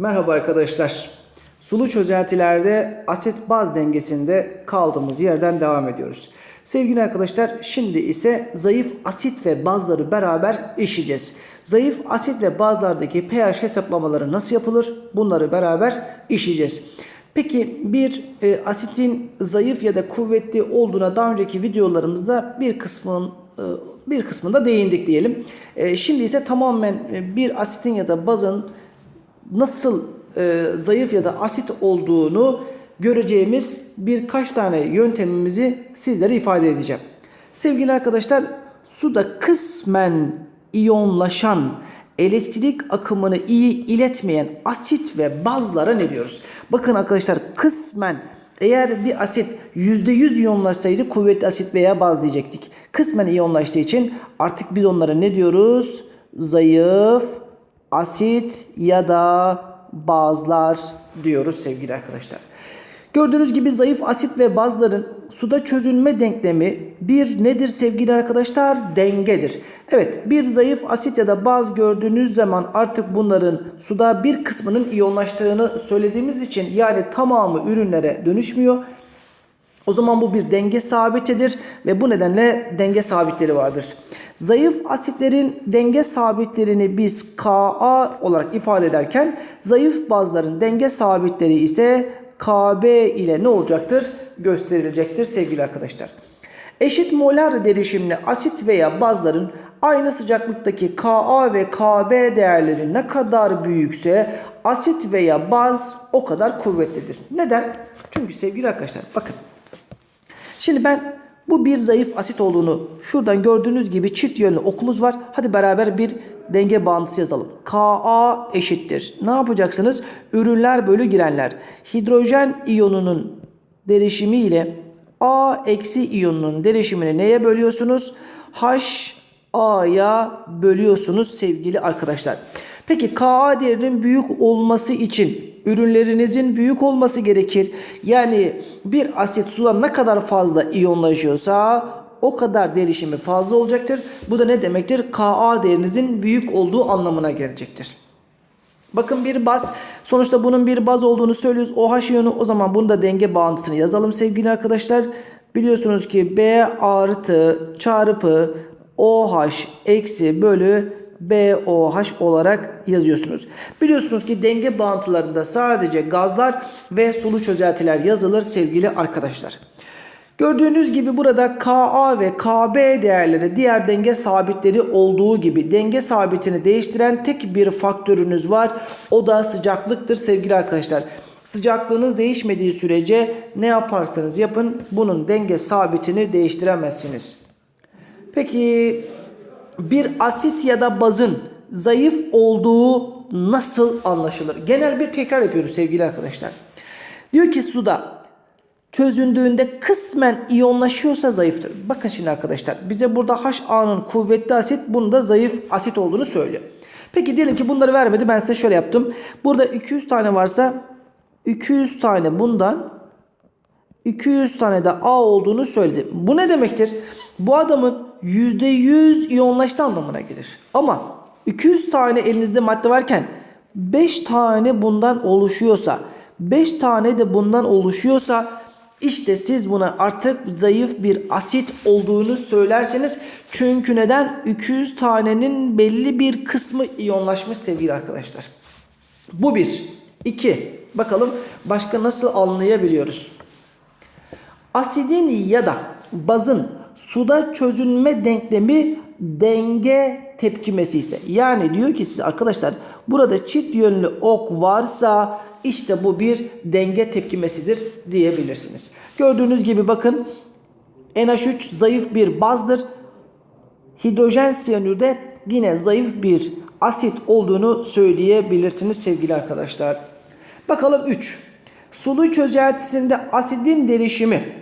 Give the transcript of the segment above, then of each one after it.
Merhaba arkadaşlar. Sulu çözeltilerde asit baz dengesinde kaldığımız yerden devam ediyoruz. Sevgili arkadaşlar şimdi ise zayıf asit ve bazları beraber işleyeceğiz. Zayıf asit ve bazlardaki pH hesaplamaları nasıl yapılır? Bunları beraber işleyeceğiz. Peki bir e, asitin zayıf ya da kuvvetli olduğuna daha önceki videolarımızda bir kısmının e, bir kısmında değindik diyelim. E, şimdi ise tamamen e, bir asitin ya da bazın nasıl e, zayıf ya da asit olduğunu göreceğimiz birkaç tane yöntemimizi sizlere ifade edeceğim. Sevgili arkadaşlar, suda kısmen iyonlaşan elektrik akımını iyi iletmeyen asit ve bazlara ne diyoruz? Bakın arkadaşlar kısmen eğer bir asit %100 iyonlaşsaydı kuvvetli asit veya baz diyecektik. Kısmen iyonlaştığı için artık biz onlara ne diyoruz? Zayıf, asit ya da bazlar diyoruz sevgili arkadaşlar. Gördüğünüz gibi zayıf asit ve bazların suda çözülme denklemi bir nedir sevgili arkadaşlar? Dengedir. Evet bir zayıf asit ya da baz gördüğünüz zaman artık bunların suda bir kısmının iyonlaştığını söylediğimiz için yani tamamı ürünlere dönüşmüyor. O zaman bu bir denge sabitidir ve bu nedenle denge sabitleri vardır. Zayıf asitlerin denge sabitlerini biz Ka olarak ifade ederken zayıf bazların denge sabitleri ise Kb ile ne olacaktır? Gösterilecektir sevgili arkadaşlar. Eşit molar derişimli asit veya bazların aynı sıcaklıktaki Ka ve Kb değerleri ne kadar büyükse asit veya baz o kadar kuvvetlidir. Neden? Çünkü sevgili arkadaşlar bakın Şimdi ben bu bir zayıf asit olduğunu şuradan gördüğünüz gibi çift yönlü okumuz var. Hadi beraber bir denge bağıntısı yazalım. Ka eşittir. Ne yapacaksınız? Ürünler bölü girenler. Hidrojen iyonunun derişimi ile A eksi iyonunun derişimini neye bölüyorsunuz? H A'ya bölüyorsunuz sevgili arkadaşlar. Peki Ka değerinin büyük olması için ürünlerinizin büyük olması gerekir. Yani bir asit suda ne kadar fazla iyonlaşıyorsa o kadar derişimi fazla olacaktır. Bu da ne demektir? Ka değerinizin büyük olduğu anlamına gelecektir. Bakın bir baz. Sonuçta bunun bir baz olduğunu söylüyoruz. OH iyonu o zaman bunu da denge bağıntısını yazalım sevgili arkadaşlar. Biliyorsunuz ki B artı çarpı OH eksi bölü BOH olarak yazıyorsunuz. Biliyorsunuz ki denge bağıntılarında sadece gazlar ve sulu çözeltiler yazılır sevgili arkadaşlar. Gördüğünüz gibi burada Ka ve Kb değerleri diğer denge sabitleri olduğu gibi denge sabitini değiştiren tek bir faktörünüz var. O da sıcaklıktır sevgili arkadaşlar. Sıcaklığınız değişmediği sürece ne yaparsanız yapın bunun denge sabitini değiştiremezsiniz. Peki bir asit ya da bazın zayıf olduğu nasıl anlaşılır? Genel bir tekrar yapıyoruz sevgili arkadaşlar. Diyor ki suda çözündüğünde kısmen iyonlaşıyorsa zayıftır. Bakın şimdi arkadaşlar bize burada HA'nın kuvvetli asit bunun da zayıf asit olduğunu söylüyor. Peki diyelim ki bunları vermedi ben size şöyle yaptım. Burada 200 tane varsa 200 tane bundan 200 tane de A olduğunu söyledi. Bu ne demektir? Bu adamın %100 iyonlaştı anlamına gelir. Ama 200 tane elinizde madde varken 5 tane bundan oluşuyorsa 5 tane de bundan oluşuyorsa işte siz buna artık zayıf bir asit olduğunu söylerseniz çünkü neden 200 tanenin belli bir kısmı iyonlaşmış sevgili arkadaşlar. Bu bir. İki. Bakalım başka nasıl anlayabiliyoruz? Asidin ya da bazın suda çözünme denklemi denge tepkimesi ise yani diyor ki siz arkadaşlar burada çift yönlü ok varsa işte bu bir denge tepkimesidir diyebilirsiniz. Gördüğünüz gibi bakın NH3 zayıf bir bazdır. Hidrojen siyanürde yine zayıf bir asit olduğunu söyleyebilirsiniz sevgili arkadaşlar. Bakalım 3. Sulu çözeltisinde asidin derişimi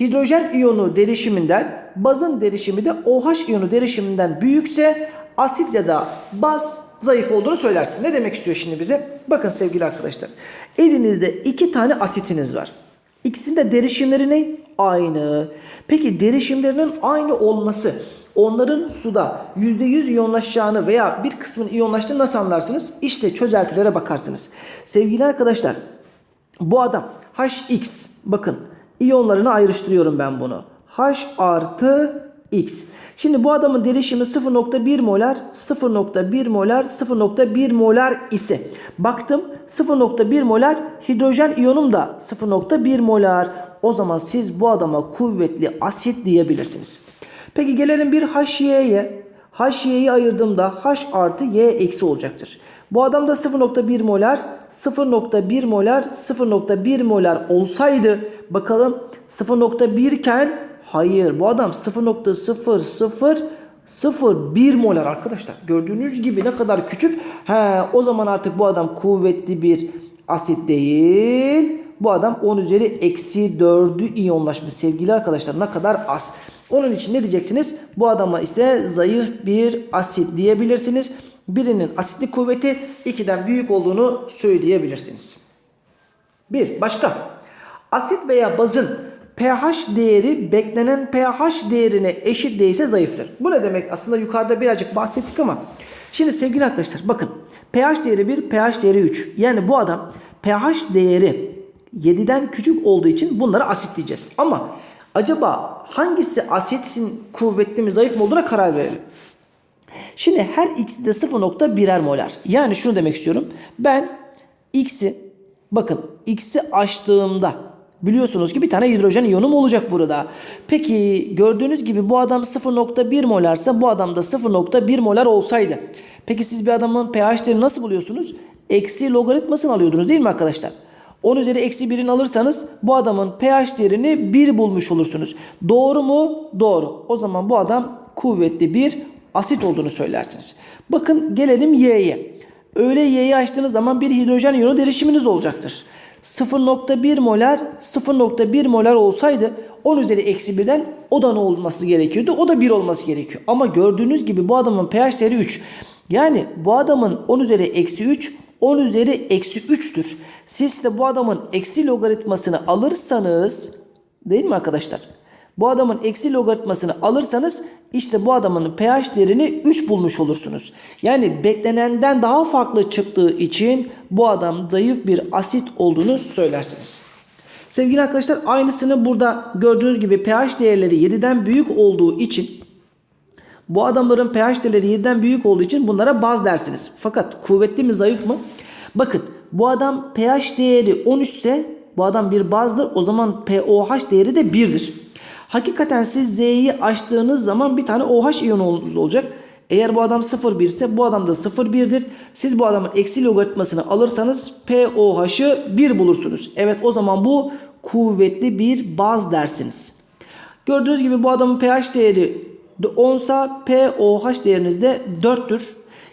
hidrojen iyonu derişiminden bazın derişimi de OH iyonu derişiminden büyükse asit ya da baz zayıf olduğunu söylersin. Ne demek istiyor şimdi bize? Bakın sevgili arkadaşlar. Elinizde iki tane asitiniz var. İkisinin de derişimleri ne? Aynı. Peki derişimlerinin aynı olması onların suda %100 iyonlaşacağını veya bir kısmının iyonlaştığını nasıl anlarsınız? İşte çözeltilere bakarsınız. Sevgili arkadaşlar bu adam HX bakın iyonlarını ayrıştırıyorum ben bunu. H artı X. Şimdi bu adamın derişimi 0.1 molar, 0.1 molar, 0.1 molar ise baktım 0.1 molar hidrojen iyonum da 0.1 molar. O zaman siz bu adama kuvvetli asit diyebilirsiniz. Peki gelelim bir HY'ye. HY'yi ayırdığımda H artı Y eksi olacaktır. Bu adamda 0.1 molar, 0.1 molar, 0.1 molar olsaydı bakalım 0.1 iken hayır bu adam 0.0001 molar arkadaşlar. Gördüğünüz gibi ne kadar küçük. He, o zaman artık bu adam kuvvetli bir asit değil. Bu adam 10 üzeri eksi 4'ü iyonlaşmış sevgili arkadaşlar ne kadar az. Onun için ne diyeceksiniz? Bu adama ise zayıf bir asit diyebilirsiniz. Birinin asitlik kuvveti 2'den büyük olduğunu söyleyebilirsiniz. Bir başka. Asit veya bazın pH değeri beklenen pH değerine eşit değilse zayıftır. Bu ne demek? Aslında yukarıda birazcık bahsettik ama. Şimdi sevgili arkadaşlar bakın. pH değeri 1, pH değeri 3. Yani bu adam pH değeri 7'den küçük olduğu için bunlara asit diyeceğiz. Ama acaba hangisi asitin kuvvetli mi zayıf mı olduğuna karar verelim. Şimdi her ikisi de 0.1'er molar. Yani şunu demek istiyorum. Ben x'i bakın x'i açtığımda biliyorsunuz ki bir tane hidrojen iyonum olacak burada. Peki gördüğünüz gibi bu adam 0.1 molarsa bu adam da 0.1 molar olsaydı. Peki siz bir adamın pH değerini nasıl buluyorsunuz? Eksi logaritmasını alıyordunuz değil mi arkadaşlar? 10 üzeri eksi 1'ini alırsanız bu adamın pH değerini 1 bulmuş olursunuz. Doğru mu? Doğru. O zaman bu adam kuvvetli bir asit olduğunu söylersiniz. Bakın gelelim Y'ye. Öyle Y'yi açtığınız zaman bir hidrojen iyonu derişiminiz olacaktır. 0.1 molar 0.1 molar olsaydı 10 üzeri eksi 1'den o da ne olması gerekiyordu? O da 1 olması gerekiyor. Ama gördüğünüz gibi bu adamın pH değeri 3. Yani bu adamın 10 üzeri eksi 3 10 üzeri eksi 3'tür. Siz de bu adamın eksi logaritmasını alırsanız değil mi arkadaşlar? Bu adamın eksi logaritmasını alırsanız işte bu adamın pH değerini 3 bulmuş olursunuz. Yani beklenenden daha farklı çıktığı için bu adam zayıf bir asit olduğunu söylersiniz. Sevgili arkadaşlar aynısını burada gördüğünüz gibi pH değerleri 7'den büyük olduğu için bu adamların pH değerleri 7'den büyük olduğu için bunlara baz dersiniz. Fakat kuvvetli mi zayıf mı? Bakın bu adam pH değeri 13 ise bu adam bir bazdır. O zaman pOH değeri de 1'dir. Hakikaten siz Z'yi açtığınız zaman bir tane OH iyonunuz olacak. Eğer bu adam 0,1 ise bu adam da 0,1'dir. Siz bu adamın eksi logaritmasını alırsanız pOH'ı 1 bulursunuz. Evet o zaman bu kuvvetli bir baz dersiniz. Gördüğünüz gibi bu adamın pH değeri 10 sa pOH değeriniz de 4'tür.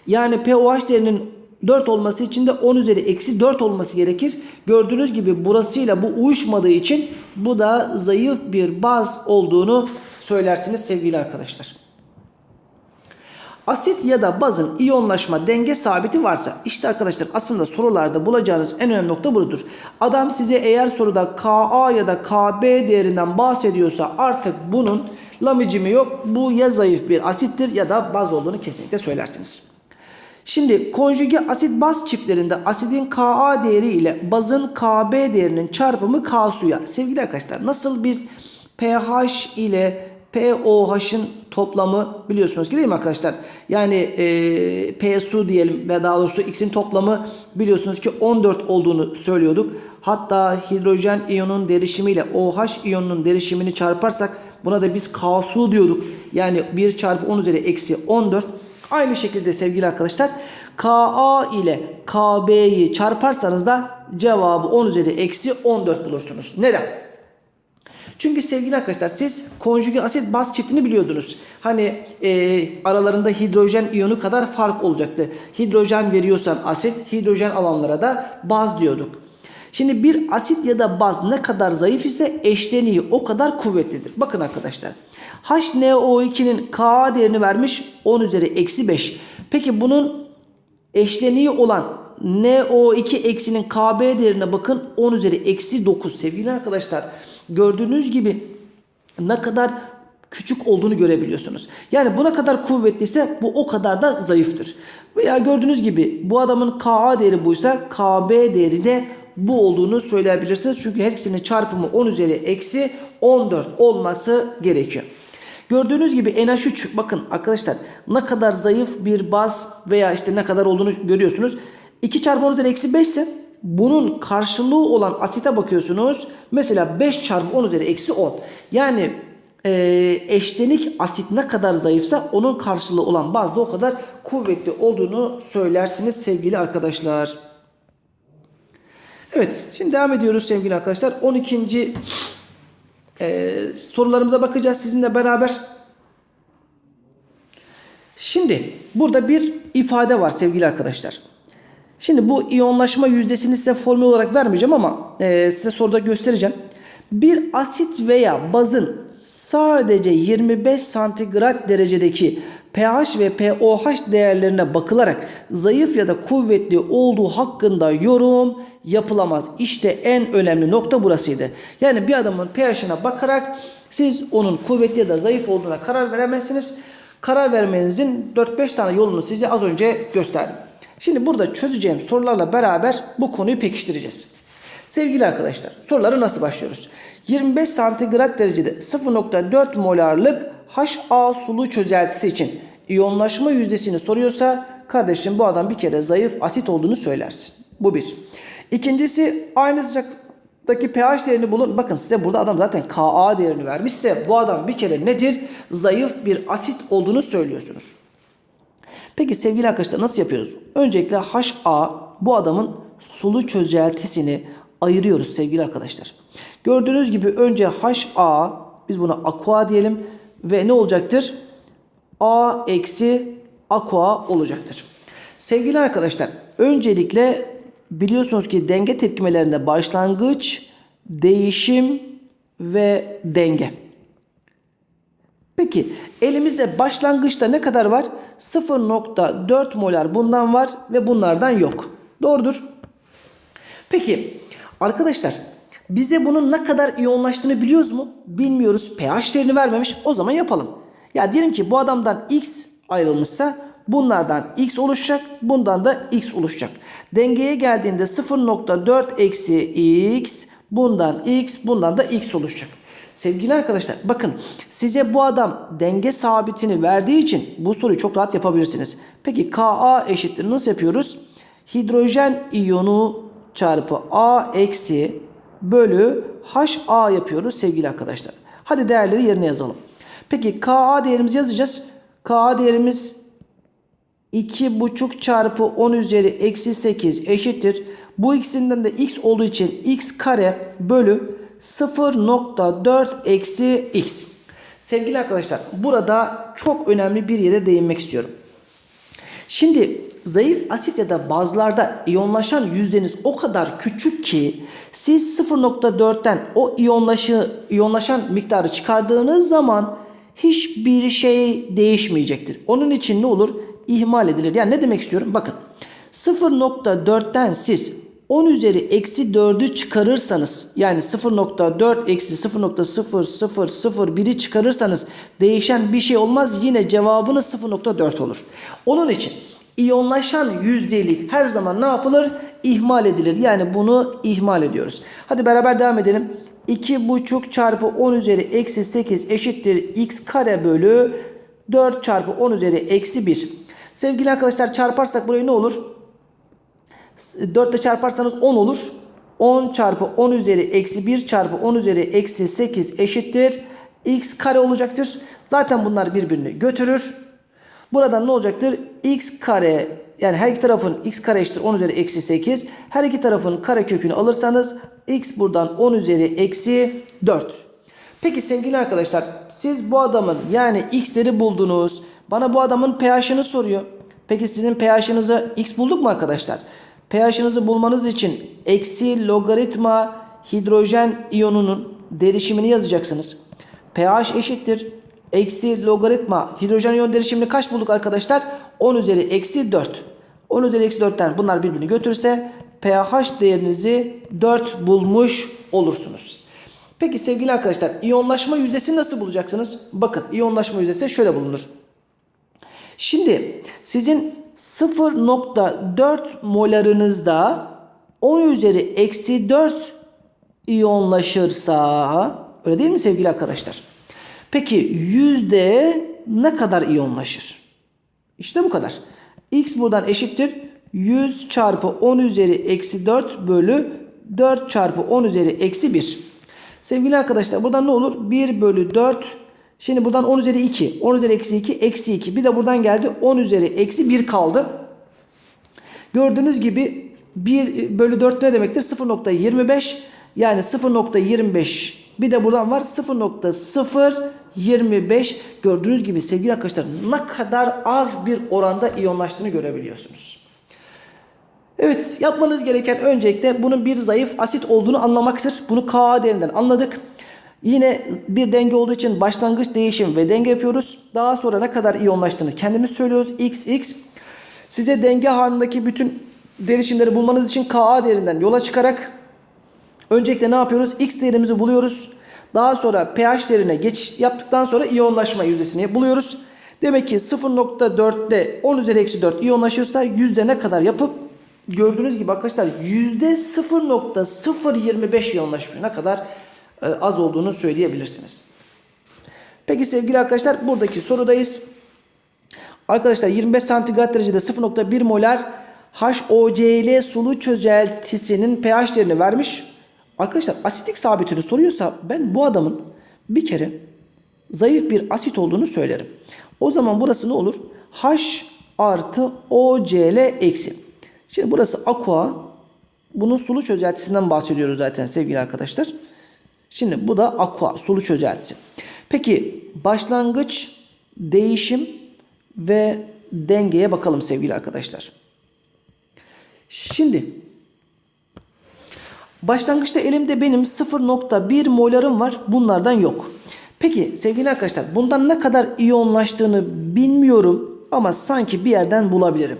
Yani pOH değerinin 4 olması için de 10 üzeri eksi 4 olması gerekir. Gördüğünüz gibi burasıyla bu uyuşmadığı için bu da zayıf bir baz olduğunu söylersiniz sevgili arkadaşlar. Asit ya da bazın iyonlaşma denge sabiti varsa işte arkadaşlar aslında sorularda bulacağınız en önemli nokta budur. Adam size eğer soruda Ka ya da Kb değerinden bahsediyorsa artık bunun lamicimi yok. Bu ya zayıf bir asittir ya da baz olduğunu kesinlikle söylersiniz. Şimdi konjüge asit baz çiftlerinde asidin Ka değeri ile bazın Kb değerinin çarpımı K suya. Sevgili arkadaşlar nasıl biz pH ile pOH'ın toplamı biliyorsunuz ki değil mi arkadaşlar? Yani e, P su diyelim ve daha doğrusu X'in toplamı biliyorsunuz ki 14 olduğunu söylüyorduk. Hatta hidrojen iyonun derişimiyle OH iyonunun derişimini çarparsak buna da biz K su diyorduk. Yani 1 çarpı 10 üzeri eksi 14. Aynı şekilde sevgili arkadaşlar Ka ile Kb'yi çarparsanız da cevabı 10 üzeri eksi 14 bulursunuz. Neden? Çünkü sevgili arkadaşlar siz konjüge asit baz çiftini biliyordunuz. Hani e, aralarında hidrojen iyonu kadar fark olacaktı. Hidrojen veriyorsan asit, hidrojen alanlara da baz diyorduk. Şimdi bir asit ya da baz ne kadar zayıf ise eşleniği o kadar kuvvetlidir. Bakın arkadaşlar. HNO2'nin Ka değerini vermiş 10 üzeri eksi 5. Peki bunun eşleniği olan NO2 eksinin KB değerine bakın 10 üzeri eksi 9 sevgili arkadaşlar. Gördüğünüz gibi ne kadar küçük olduğunu görebiliyorsunuz. Yani buna kadar kuvvetliyse bu o kadar da zayıftır. Veya gördüğünüz gibi bu adamın Ka değeri buysa Kb değeri de bu olduğunu söyleyebilirsiniz. Çünkü her ikisinin çarpımı 10 üzeri eksi 14 olması gerekiyor. Gördüğünüz gibi NH3 bakın arkadaşlar ne kadar zayıf bir baz veya işte ne kadar olduğunu görüyorsunuz. 2 çarpı 10 üzeri eksi 5 ise bunun karşılığı olan asite bakıyorsunuz. Mesela 5 çarpı 10 üzeri eksi 10. Yani e, eşlenik asit ne kadar zayıfsa onun karşılığı olan baz da o kadar kuvvetli olduğunu söylersiniz sevgili arkadaşlar. Evet şimdi devam ediyoruz sevgili arkadaşlar. 12. E, sorularımıza bakacağız sizinle beraber. Şimdi burada bir ifade var sevgili arkadaşlar. Şimdi bu iyonlaşma yüzdesini size formül olarak vermeyeceğim ama e, size soruda göstereceğim. Bir asit veya bazın sadece 25 santigrat derecedeki pH ve pOH değerlerine bakılarak zayıf ya da kuvvetli olduğu hakkında yorum yapılamaz. İşte en önemli nokta burasıydı. Yani bir adamın pH'ine bakarak siz onun kuvvetli ya da zayıf olduğuna karar veremezsiniz. Karar vermenizin 4-5 tane yolunu size az önce gösterdim. Şimdi burada çözeceğim sorularla beraber bu konuyu pekiştireceğiz. Sevgili arkadaşlar soruları nasıl başlıyoruz? 25 santigrat derecede 0.4 molarlık HA sulu çözeltisi için iyonlaşma yüzdesini soruyorsa kardeşim bu adam bir kere zayıf asit olduğunu söylersin. Bu bir. İkincisi aynı sıcaklıktaki pH değerini bulun. Bakın size burada adam zaten Ka değerini vermişse bu adam bir kere nedir? Zayıf bir asit olduğunu söylüyorsunuz. Peki sevgili arkadaşlar nasıl yapıyoruz? Öncelikle HA bu adamın sulu çözeltisini ayırıyoruz sevgili arkadaşlar. Gördüğünüz gibi önce HA biz buna aqua diyelim ve ne olacaktır? A eksi aqua olacaktır. Sevgili arkadaşlar öncelikle biliyorsunuz ki denge tepkimelerinde başlangıç, değişim ve denge. Peki elimizde başlangıçta ne kadar var? 0.4 molar bundan var ve bunlardan yok. Doğrudur. Peki arkadaşlar bize bunun ne kadar iyonlaştığını biliyoruz mu? Bilmiyoruz. pH değerini vermemiş. O zaman yapalım. Ya diyelim ki bu adamdan X ayrılmışsa bunlardan X oluşacak. Bundan da X oluşacak. Dengeye geldiğinde 0.4 eksi X bundan X bundan da X oluşacak. Sevgili arkadaşlar bakın size bu adam denge sabitini verdiği için bu soruyu çok rahat yapabilirsiniz. Peki Ka eşittir nasıl yapıyoruz? Hidrojen iyonu çarpı A eksi bölü HA yapıyoruz sevgili arkadaşlar. Hadi değerleri yerine yazalım. Peki Ka değerimizi yazacağız. Ka değerimiz 2,5 çarpı 10 üzeri eksi 8 eşittir. Bu ikisinden de x olduğu için x kare bölü 0.4 eksi x. Sevgili arkadaşlar burada çok önemli bir yere değinmek istiyorum. Şimdi zayıf asit ya da bazlarda iyonlaşan yüzdeniz o kadar küçük ki siz 0.4'ten o iyonlaşı, iyonlaşan miktarı çıkardığınız zaman hiçbir şey değişmeyecektir. Onun için ne olur? İhmal edilir. Yani ne demek istiyorum? Bakın 0.4'ten siz 10 üzeri eksi 4'ü çıkarırsanız yani 0.4 eksi 0.0001'i çıkarırsanız değişen bir şey olmaz. Yine cevabınız 0.4 olur. Onun için iyonlaşan yüzdelik her zaman ne yapılır? İhmal edilir. Yani bunu ihmal ediyoruz. Hadi beraber devam edelim. 2,5 çarpı 10 üzeri eksi 8 eşittir x kare bölü 4 çarpı 10 üzeri eksi 1. Sevgili arkadaşlar çarparsak burayı ne olur? 4 ile çarparsanız 10 olur. 10 çarpı 10 üzeri eksi 1 çarpı 10 üzeri eksi 8 eşittir. x kare olacaktır. Zaten bunlar birbirini götürür. Buradan ne olacaktır? x kare yani her iki tarafın x kare eşittir 10 üzeri eksi 8. Her iki tarafın kare kökünü alırsanız x buradan 10 üzeri eksi 4. Peki sevgili arkadaşlar siz bu adamın yani x'leri buldunuz. Bana bu adamın pH'ını soruyor. Peki sizin pH'ınızı x bulduk mu arkadaşlar? pH'ınızı bulmanız için eksi logaritma hidrojen iyonunun derişimini yazacaksınız. pH eşittir. Eksi logaritma hidrojen iyon derişimini kaç bulduk arkadaşlar? 10 üzeri eksi 4. 10 üzeri eksi 4'ten bunlar birbirini götürse pH değerinizi 4 bulmuş olursunuz. Peki sevgili arkadaşlar iyonlaşma yüzdesini nasıl bulacaksınız? Bakın iyonlaşma yüzdesi şöyle bulunur. Şimdi sizin 0.4 molarınızda 10 üzeri eksi 4 iyonlaşırsa öyle değil mi sevgili arkadaşlar? Peki yüzde ne kadar iyonlaşır? İşte bu kadar. X buradan eşittir. 100 çarpı 10 üzeri eksi 4 bölü 4 çarpı 10 üzeri eksi 1. Sevgili arkadaşlar buradan ne olur? 1 bölü 4. Şimdi buradan 10 üzeri 2. 10 üzeri eksi 2 eksi 2. Bir de buradan geldi 10 üzeri eksi 1 kaldı. Gördüğünüz gibi 1 bölü 4 ne demektir? 0.25 yani 0.25 bir de buradan var 0.025 gördüğünüz gibi sevgili arkadaşlar ne kadar az bir oranda iyonlaştığını görebiliyorsunuz. Evet yapmanız gereken öncelikle bunun bir zayıf asit olduğunu anlamaktır. Bunu Ka değerinden anladık. Yine bir denge olduğu için başlangıç değişim ve denge yapıyoruz. Daha sonra ne kadar iyonlaştığını kendimiz söylüyoruz. X, X. Size denge halindeki bütün derişimleri bulmanız için Ka değerinden yola çıkarak öncelikle ne yapıyoruz? X değerimizi buluyoruz. Daha sonra pH değerine geçiş yaptıktan sonra iyonlaşma yüzdesini buluyoruz. Demek ki 0.4'te 10 üzeri eksi 4 iyonlaşırsa yüzde ne kadar yapıp gördüğünüz gibi arkadaşlar yüzde 0.025 iyonlaşıyor. Ne kadar az olduğunu söyleyebilirsiniz. Peki sevgili arkadaşlar buradaki sorudayız. Arkadaşlar 25 santigrat derecede 0.1 molar HOCl sulu çözeltisinin pH değerini vermiş. Arkadaşlar asitlik sabitini soruyorsa ben bu adamın bir kere zayıf bir asit olduğunu söylerim. O zaman burası ne olur? H artı OCl eksi. Şimdi burası aqua. Bunun sulu çözeltisinden bahsediyoruz zaten sevgili arkadaşlar. Şimdi bu da aqua sulu çözeltisi. Peki başlangıç, değişim ve dengeye bakalım sevgili arkadaşlar. Şimdi başlangıçta elimde benim 0.1 molarım var. Bunlardan yok. Peki sevgili arkadaşlar bundan ne kadar iyonlaştığını bilmiyorum ama sanki bir yerden bulabilirim.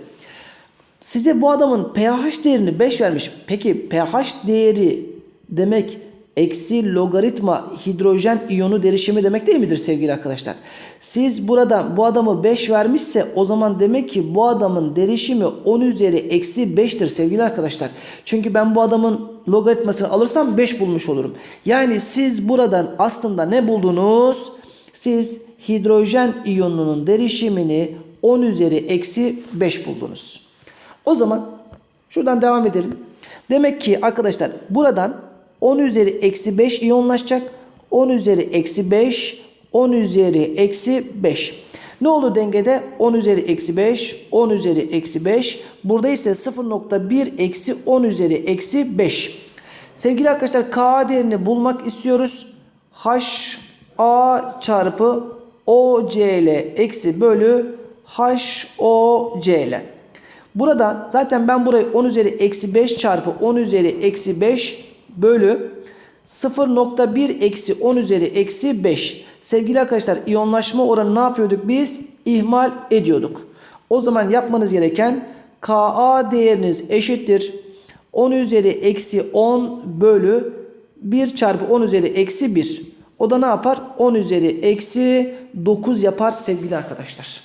Size bu adamın pH değerini 5 vermiş. Peki pH değeri demek eksi logaritma hidrojen iyonu derişimi demek değil midir sevgili arkadaşlar? Siz burada bu adamı 5 vermişse o zaman demek ki bu adamın derişimi 10 üzeri eksi 5'tir sevgili arkadaşlar. Çünkü ben bu adamın logaritmasını alırsam 5 bulmuş olurum. Yani siz buradan aslında ne buldunuz? Siz hidrojen iyonunun derişimini 10 üzeri eksi 5 buldunuz. O zaman şuradan devam edelim. Demek ki arkadaşlar buradan 10 üzeri eksi 5 iyonlaşacak. 10 üzeri eksi 5, 10 üzeri eksi 5. Ne oldu dengede? 10 üzeri eksi 5, 10 üzeri eksi 5. Burada ise 0.1 eksi 10 üzeri eksi 5. Sevgili arkadaşlar K değerini bulmak istiyoruz. H A çarpı OCL eksi bölü HOCL. Buradan zaten ben burayı 10 üzeri eksi 5 çarpı 10 üzeri eksi 5 bölü 0.1 eksi 10 üzeri eksi 5. Sevgili arkadaşlar iyonlaşma oranı ne yapıyorduk biz? İhmal ediyorduk. O zaman yapmanız gereken Ka değeriniz eşittir. 10 üzeri eksi 10 bölü 1 çarpı 10 üzeri eksi 1. O da ne yapar? 10 üzeri eksi 9 yapar sevgili arkadaşlar.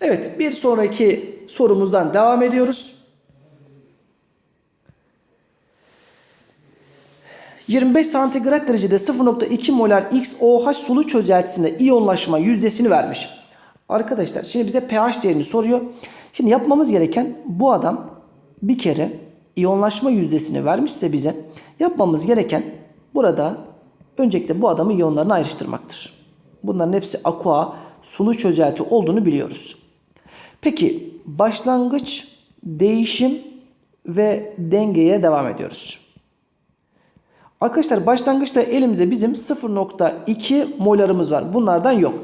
Evet bir sonraki sorumuzdan devam ediyoruz. 25 santigrat derecede 0.2 molar XOH sulu çözeltisinde iyonlaşma yüzdesini vermiş. Arkadaşlar şimdi bize pH değerini soruyor. Şimdi yapmamız gereken bu adam bir kere iyonlaşma yüzdesini vermişse bize yapmamız gereken burada öncelikle bu adamı iyonlarına ayrıştırmaktır. Bunların hepsi aqua sulu çözelti olduğunu biliyoruz. Peki başlangıç, değişim ve dengeye devam ediyoruz. Arkadaşlar başlangıçta elimizde bizim 0.2 molarımız var. Bunlardan yok.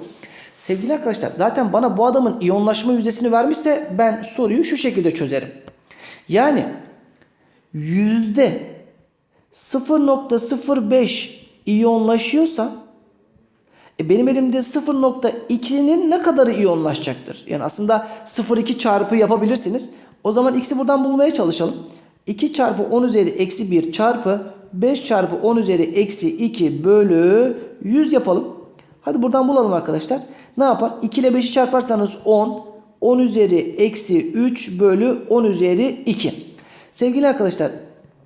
Sevgili arkadaşlar zaten bana bu adamın iyonlaşma yüzdesini vermişse ben soruyu şu şekilde çözerim. Yani yüzde 0.05 iyonlaşıyorsa e benim elimde 0.2'nin ne kadarı iyonlaşacaktır? Yani aslında 0.2 çarpı yapabilirsiniz. O zaman x'i buradan bulmaya çalışalım. 2 çarpı 10 üzeri eksi 1 çarpı 5 çarpı 10 üzeri eksi 2 bölü 100 yapalım. Hadi buradan bulalım arkadaşlar. Ne yapar? 2 ile 5'i çarparsanız 10. 10 üzeri eksi 3 bölü 10 üzeri 2. Sevgili arkadaşlar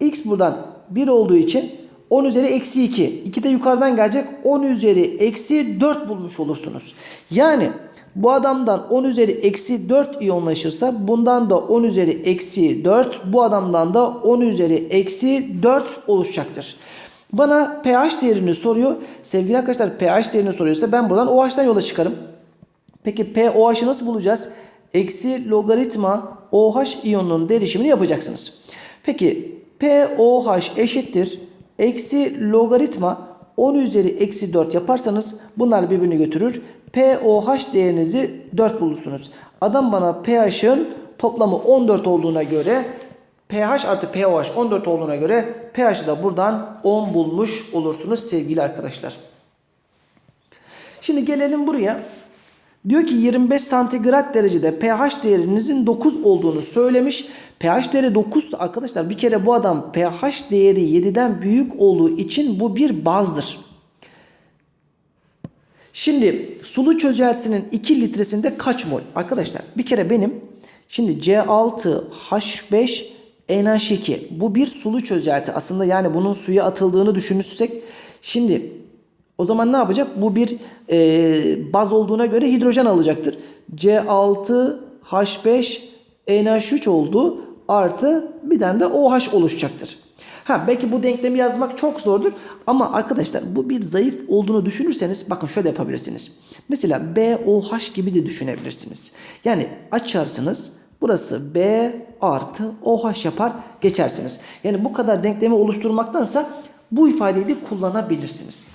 x buradan 1 olduğu için 10 üzeri eksi 2. 2 de yukarıdan gelecek. 10 üzeri eksi 4 bulmuş olursunuz. Yani bu adamdan 10 üzeri eksi 4 iyonlaşırsa bundan da 10 üzeri eksi 4 bu adamdan da 10 üzeri eksi 4 oluşacaktır. Bana pH değerini soruyor. Sevgili arkadaşlar pH değerini soruyorsa ben buradan OH'tan yola çıkarım. Peki pOH'ı nasıl bulacağız? Eksi logaritma OH iyonunun derişimini yapacaksınız. Peki pOH eşittir. Eksi logaritma 10 üzeri eksi 4 yaparsanız bunlar birbirini götürür. pOH değerinizi 4 bulursunuz. Adam bana pH'ın toplamı 14 olduğuna göre pH artı pOH 14 olduğuna göre pH'ı da buradan 10 bulmuş olursunuz sevgili arkadaşlar. Şimdi gelelim buraya. Diyor ki 25 santigrat derecede pH değerinizin 9 olduğunu söylemiş. pH değeri 9 arkadaşlar bir kere bu adam pH değeri 7'den büyük olduğu için bu bir bazdır. Şimdi sulu çözeltisinin 2 litresinde kaç mol? Arkadaşlar bir kere benim şimdi C6H5 NH2 bu bir sulu çözelti. Aslında yani bunun suya atıldığını düşünürsek şimdi o zaman ne yapacak? Bu bir e, baz olduğuna göre hidrojen alacaktır. C6H5 NH3 oldu. Artı bir tane de OH oluşacaktır. Ha belki bu denklemi yazmak çok zordur ama arkadaşlar bu bir zayıf olduğunu düşünürseniz bakın şöyle yapabilirsiniz. Mesela BOH gibi de düşünebilirsiniz. Yani açarsınız burası B artı OH yapar geçersiniz. Yani bu kadar denklemi oluşturmaktansa bu ifadeyi de kullanabilirsiniz.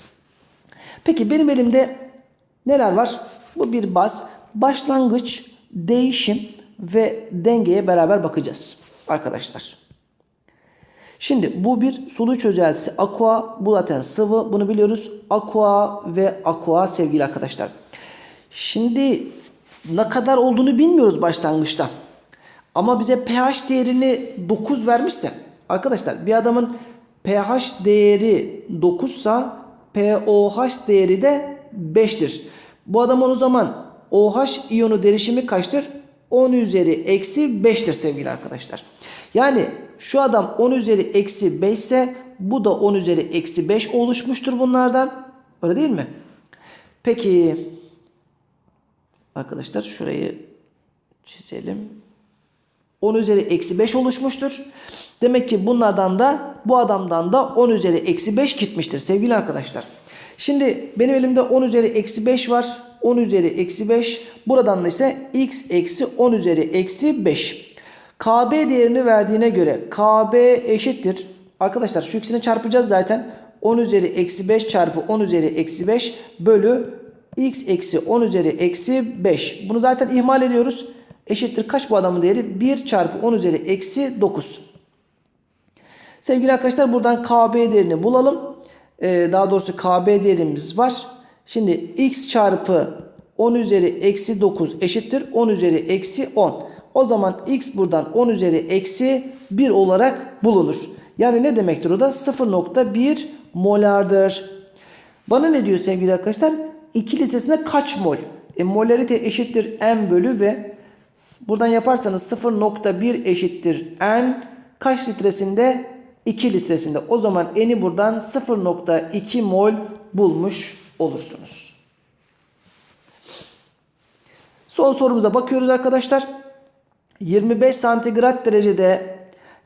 Peki benim elimde neler var? Bu bir baz. Başlangıç, değişim ve dengeye beraber bakacağız arkadaşlar. Şimdi bu bir sulu çözeltisi. Aqua bu zaten sıvı. Bunu biliyoruz. Aqua ve aqua sevgili arkadaşlar. Şimdi ne kadar olduğunu bilmiyoruz başlangıçta. Ama bize pH değerini 9 vermişse arkadaşlar bir adamın pH değeri 9 sa pOH değeri de 5'tir. Bu adamın o zaman OH iyonu derişimi kaçtır? 10 üzeri eksi 5'tir sevgili arkadaşlar. Yani şu adam 10 üzeri eksi 5 ise bu da 10 üzeri eksi 5 oluşmuştur bunlardan. Öyle değil mi? Peki arkadaşlar şurayı çizelim. 10 üzeri eksi 5 oluşmuştur. Demek ki bunlardan da bu adamdan da 10 üzeri eksi 5 gitmiştir sevgili arkadaşlar. Şimdi benim elimde 10 üzeri eksi 5 var. 10 üzeri eksi 5. Buradan da ise x eksi 10 üzeri eksi 5. KB değerini verdiğine göre KB eşittir. Arkadaşlar şu ikisini çarpacağız zaten. 10 üzeri eksi 5 çarpı 10 üzeri eksi 5 bölü x eksi 10 üzeri eksi 5. Bunu zaten ihmal ediyoruz. Eşittir kaç bu adamın değeri? 1 çarpı 10 üzeri eksi 9. Sevgili arkadaşlar buradan KB değerini bulalım. Ee, daha doğrusu KB değerimiz var. Şimdi x çarpı 10 üzeri eksi 9 eşittir 10 üzeri eksi 10. O zaman x buradan 10 üzeri eksi 1 olarak bulunur. Yani ne demektir o da? 0.1 molardır. Bana ne diyor sevgili arkadaşlar? 2 litresinde kaç mol? E, molarite eşittir m bölü v. Buradan yaparsanız 0.1 eşittir n. Kaç litresinde? 2 litresinde. O zaman n'i buradan 0.2 mol bulmuş olursunuz. Son sorumuza bakıyoruz arkadaşlar. 25 santigrat derecede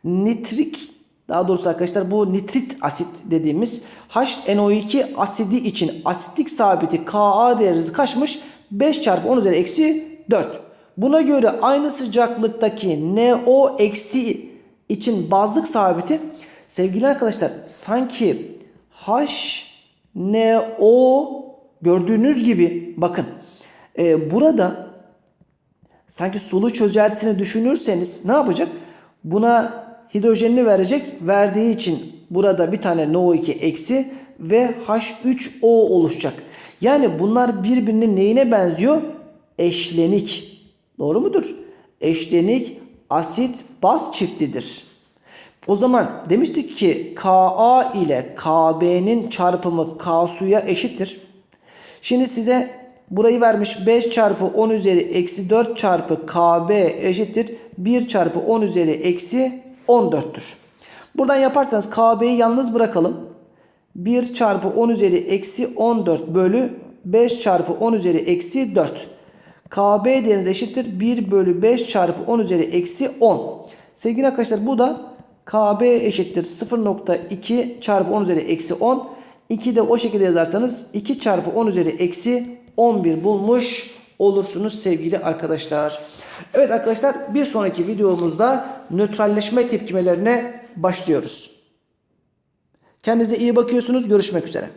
nitrik daha doğrusu arkadaşlar bu nitrit asit dediğimiz HNO2 asidi için asitlik sabiti Ka değeri kaçmış? 5 çarpı 10 üzeri eksi 4. Buna göre aynı sıcaklıktaki NO eksi için bazlık sabiti sevgili arkadaşlar sanki HNO gördüğünüz gibi bakın e, burada sanki sulu çözeltisini düşünürseniz ne yapacak? Buna hidrojenini verecek. Verdiği için burada bir tane NO2 eksi ve H3O oluşacak. Yani bunlar birbirinin neyine benziyor? Eşlenik. Doğru mudur? Eşlenik asit baz çiftidir. O zaman demiştik ki KA ile KB'nin çarpımı K suya eşittir. Şimdi size burayı vermiş 5 çarpı 10 üzeri eksi 4 çarpı KB eşittir 1 çarpı 10 üzeri eksi 14'tür. Buradan yaparsanız KB'yi yalnız bırakalım. 1 çarpı 10 üzeri eksi 14 bölü 5 çarpı 10 üzeri eksi 4. KB değeriniz eşittir 1 bölü 5 çarpı 10 üzeri eksi 10. Sevgili arkadaşlar bu da KB eşittir 0.2 çarpı 10 üzeri eksi 10. 2 de o şekilde yazarsanız 2 çarpı 10 üzeri eksi 11 bulmuş olursunuz sevgili arkadaşlar. Evet arkadaşlar bir sonraki videomuzda nötralleşme tepkimelerine başlıyoruz. Kendinize iyi bakıyorsunuz. Görüşmek üzere.